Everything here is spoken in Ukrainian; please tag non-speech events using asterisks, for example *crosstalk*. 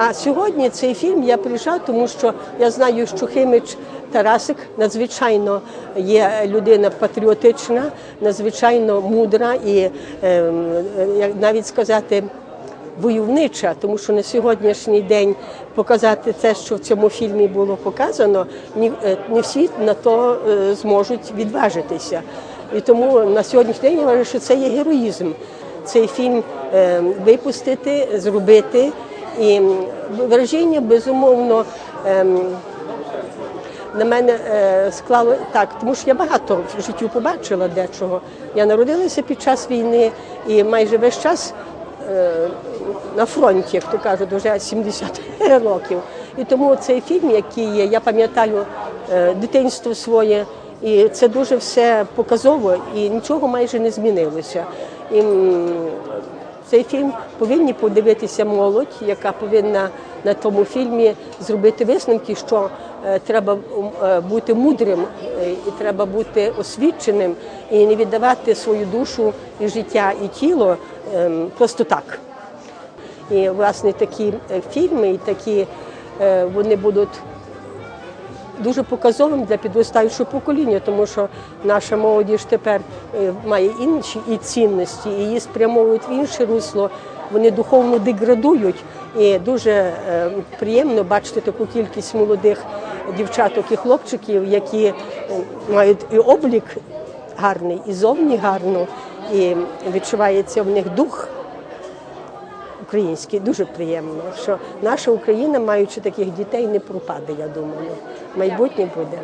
А сьогодні цей фільм я приїжджав, тому що я знаю, що Химич Тарасик надзвичайно є людина патріотична, надзвичайно мудра і ем, як навіть сказати. Войовнича, тому що на сьогоднішній день показати те, що в цьому фільмі було показано, е, не всі на то е, зможуть відважитися. І тому на сьогоднішній день я вважаю, що це є героїзм. Цей фільм е, випустити, зробити. І враження, безумовно, ем, на мене е, склало так, тому що я багато в житті побачила дечого. Я народилася під час війни і майже весь час е, на фронті, як то кажуть, вже 70 *laughs* років. І тому цей фільм, який є, я пам'ятаю е, дитинство своє, і це дуже все показово, і нічого майже не змінилося. І, цей фільм повинні подивитися молодь, яка повинна на тому фільмі зробити висновки, що е, треба е, бути мудрим е, і треба бути освіченим і не віддавати свою душу і життя і тіло ем, просто так. І власне такі фільми, і такі вони будуть дуже показовим для підростаючого покоління, тому що наша молодіж тепер е, має інші і цінності, і її спрямовують в інше русло. Вони духовно деградують, і дуже е, приємно бачити таку кількість молодих дівчаток і хлопчиків, які е, мають і облік гарний, і зовні гарно, і відчувається в них дух український. Дуже приємно, що наша Україна, маючи таких дітей, не пропаде. Я думаю, майбутнє буде.